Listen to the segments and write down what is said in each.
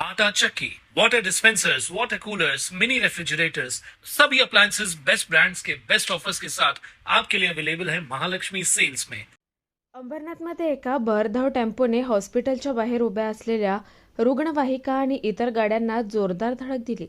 आटा चक्की, water dispensers water coolers mini refrigerators सभी appliances best brands के बेस्ट ऑफर्स के साथ आपके लिए अवेलेबल है महालक्ष्मी सेल्स में। अंबरनाथमध्ये एका भरधाव टेम्पोने हॉस्पिटलच्या बाहेर उभ्या असलेल्या रुग्णवाहिका आणि इतर गाड्यांना जोरदार धडक दिली.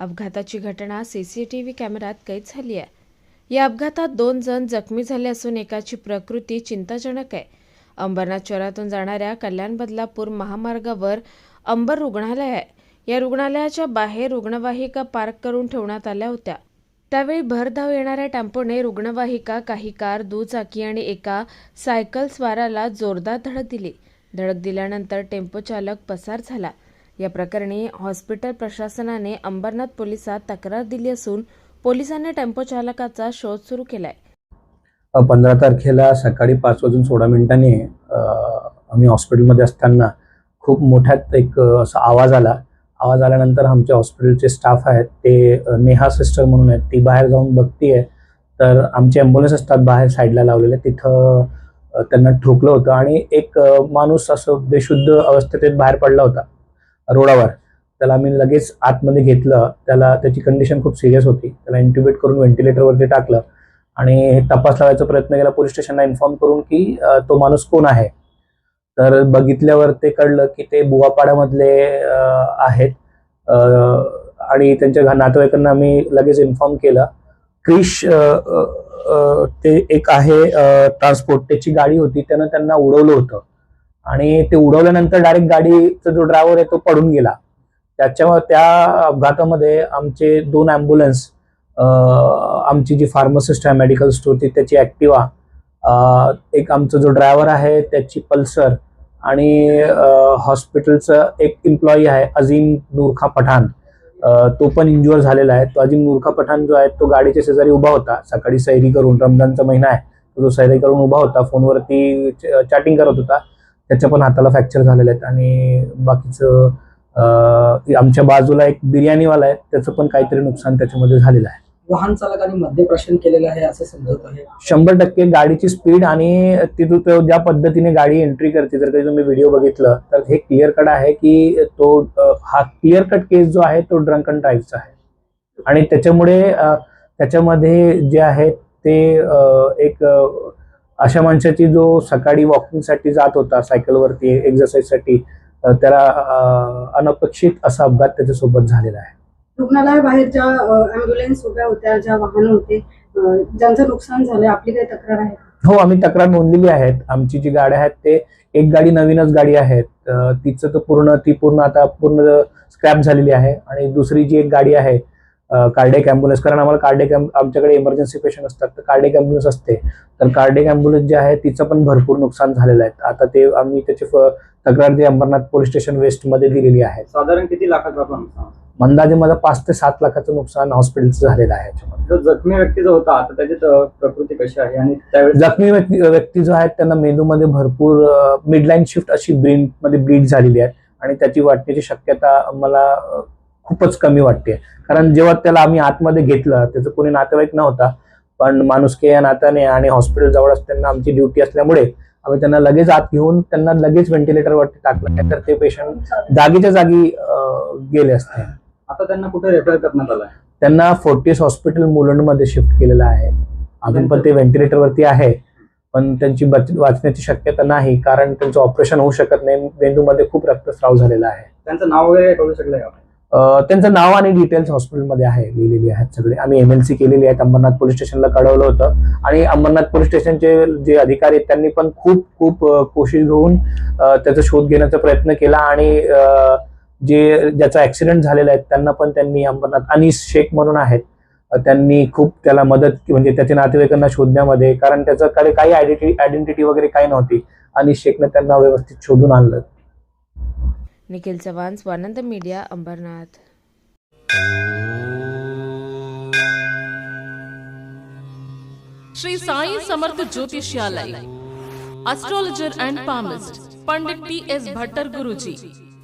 अपघाताची घटना सीसीटीव्ही कॅमेऱ्यात कैद झाली आहे. या अपघातात दोन जण जखमी झाले असून एकाची प्रकृती चिंताजनक आहे. अंबरनाथ शहरातून जाणाऱ्या कल्याण बदलापूर महामार्गावर अंबर रुग्णालय आहे. या रुग्णालयाच्या बाहेर रुग्णवाहिका पार्क करून ठेवण्यात आल्या होत्या. त्यावेळी भरधाव येणाऱ्या टेम्पोने रुग्णवाहिका काही कार दुचाकी आणि एका सायकल स्वाराला जोरदार धडक दिली. धडक दिल्यानंतर टेम्पो चालक पसार झाला. या प्रकरणी हॉस्पिटल प्रशासनाने अंबरनाथ पोलिसात तक्रार दिली असून पोलिसांनी टेम्पो चालकाचा शोध सुरू केलाय. पंधरा तारखेला सकाळी पाच वाजून सोळा मिनिटांनी आम्ही हॉस्पिटलमध्ये असताना खूप मोठ्यात एक असा आवाज आला. आवाज आल्यानंतर आमच्या हॉस्पिटलचे स्टाफ आहेत. ते नेहा सिस्टर म्हणून आहेत. ती बाहेर जाऊन बघतीये. तर आमचे ॲम्ब्युलन्स असतात बाहेर साईडला लावलेले तिथं त्यांना ठोकलं होतं आणि एक माणूस असं बेशुद्ध अवस्थेत बाहेर पडला होता रोडावर. त्याला आम्ही लगेच आतमध्ये घेतलं. त्याला त्याची कंडिशन खूप सिरियस होती. त्याला इंट्युबेट करून व्हेंटिलेटरवरती टाकलं. आणि तपास लावायचा प्रयत्न केला. पोलीस स्टेशनला इन्फॉर्म करून की तो माणूस कोण आहे? तर बघितल्यावर ते कळलं की ते बुवापाड्यामधले आहेत. आणि त्यांच्या नातेवाईकांना आम्ही लगेच इन्फॉर्म केलं. क्रिश ते एक आहे ट्रान्सपोर्ट त्याची गाडी होती त्यानं त्यांना उडवलं होतं. आणि ते उडवल्यानंतर डायरेक्ट गाडीचा जो ड्रायव्हर आहे तो पडून गेला. त्याच्या त्या अपघातामध्ये आमचे दोन ॲम्ब्युलन्स आमची जी फार्मासिस्ट आहे मेडिकल स्टोअरची त्याची ॲक्टिवा एक आमचा जो ड्रायव्हर आहे त्याची पल्सर आणि हॉस्पिटलचं एक एम्प्लॉई आहे अझीम नूरखा पठाण. तो पण इंज्युअर झालेला आहे. तो अजिम नूरखा पठाण जो आहे तो गाडीच्या शेजारी उभा होता. सकाळी सैरी करून रमजानचा महिना आहे. तो जो सैरी करून उभा होता फोनवरती चॅटिंग करत होता. त्याच्या पण हाताला फ्रॅक्चर झालेले आहेत. आणि बाकीचं आमच्या बाजूला एक बिर्याणीवाला आहे त्याचं पण काहीतरी नुकसान त्याच्यामध्ये झालेलं आहे. वाहन चालकाने मद्यप्राशन केलेलं आहे असं समजत आहे. शंभर टक्के गाडीची स्पीड आणि तिथून तो ज्या पद्धतीने गाडी एंट्री करते. जर काही तुम्ही व्हिडिओ बघितलं तर हे क्लिअर कट आहे की तो हा क्लिअर कट केस जो आहे तो ड्रंक अँड ड्राईव्हचा आहे. आणि त्याच्यामुळे त्याच्यामध्ये जे आहे ते एक अशा माणसाची जो सकाळी वॉकिंगसाठी जात होता सायकलवरती एक्झरसाईजसाठी त्याला अनपेक्षित असा अपघात त्याच्यासोबत झालेला आहे. रुग्णालयाबाहेर ज्या अँब्युलन्स उभ्या होत्या ज्या वाहन होते ज्यांचं नुकसान झालंय आपली काही तक्रार आहे हो आम्ही तक्रार नोंदलेली आहेत. आमची जी गाड्या आहेत ते एक गाडी नवीनच गाडी आहे तिचं तर पूर्ण ती पूर्ण आता पूर्ण स्क्रॅप झालेली आहे आणि दुसरी जी एक गाडी आहे कार्डेक अँब्युलन्स कारण आम्हाला कार्डेक आमच्याकडे इमर्जन्सी पेशंट असतात तर कार्डेक अँब्युलन्स असते. तर कार्डेक अँब्युलन्स जे आहे तिचं पण भरपूर नुकसान झालेलं आहे. आता ते आम्ही त्याची तक्रार जी अंबरनाथ पोलीस स्टेशन वेस्टमध्ये दिलेली आहे. साधारण किती लाखाचा आपण? अंदाजे माझा पाच ते सात लाखाचं नुकसान हॉस्पिटलचं झालेलं आहे जो जखमी व्यक्ती जो होता आता त्याची प्रकृती कशी आहे? आणि त्यावेळेस जखमी व्यक्ती व्यक्ती जो आहेत त्यांना मेंदूमध्ये भरपूर मिडलाईन शिफ्ट अशी ब्रेन मध्ये ब्लीड झालेली आहे. आणि त्याची वाटण्याची शक्यता मला खूपच कमी वाटते. कारण जेव्हा त्याला आम्ही आतमध्ये घेतलं त्याचं कोणी नातेवाईक नव्हता पण माणुसके या नात्याने आणि हॉस्पिटल जवळ असताना आमची ड्युटी असल्यामुळे आम्ही त्यांना लगेच आत घेऊन त्यांना लगेच व्हेंटिलेटरवरती टाकलं. तर ते पेशंट जागीच्या जागी गेले असते. आता त्यांना कुठे रेफर करण्यात आलाय? त्यांना फोर्टिस हॉस्पिटल मुलंडमध्ये शिफ्ट केलेलं आहे. अजून पण ते व्हेंटिलेटरवरती आहे. पण त्यांची वाचण्याची शक्यता नाही. कारण त्यांचं ऑपरेशन होऊ शकत नाही. मेंदूमध्ये खूप रक्तस्राव झालेला आहे. त्यांचं नाव वगैरे कळू का? अं, त्यांचं नाव आणि डिटेल्स हॉस्पिटलमध्ये आहे. लिहिलेली आहेत सगळे. आम्ही एम एल सी केलेली आहेत. अंबरनाथ पोलीस स्टेशनला कळवलं होतं. आणि अंबरनाथ पोलीस स्टेशनचे जे अधिकारी आहेत त्यांनी पण खूप खूप कोशिश घेऊन त्याचा शोध घेण्याचा प्रयत्न केला. आणि जे ज्याचा ऍक्सिडेंट झालेला आहे त्यांना पण त्यांनी अंबरनाथ अनिस शेख म्हणून आहेत त्यांनी खूप त्याला मदत म्हणजे त्याच्या नातेवाईकांना शोधण्यामध्ये कारण त्याच्याकडे काही आयडेंटिटी आयडेंटिटी वगैरे काही नव्हती अनिस शेखने त्यांना व्यवस्थित शोधून आणलं. Nikhil Chavan Swanand media Ambernath. Shri Sai Samarth Jyotishalaya astrologer and palmist Pandit T S Bhattar Guruji.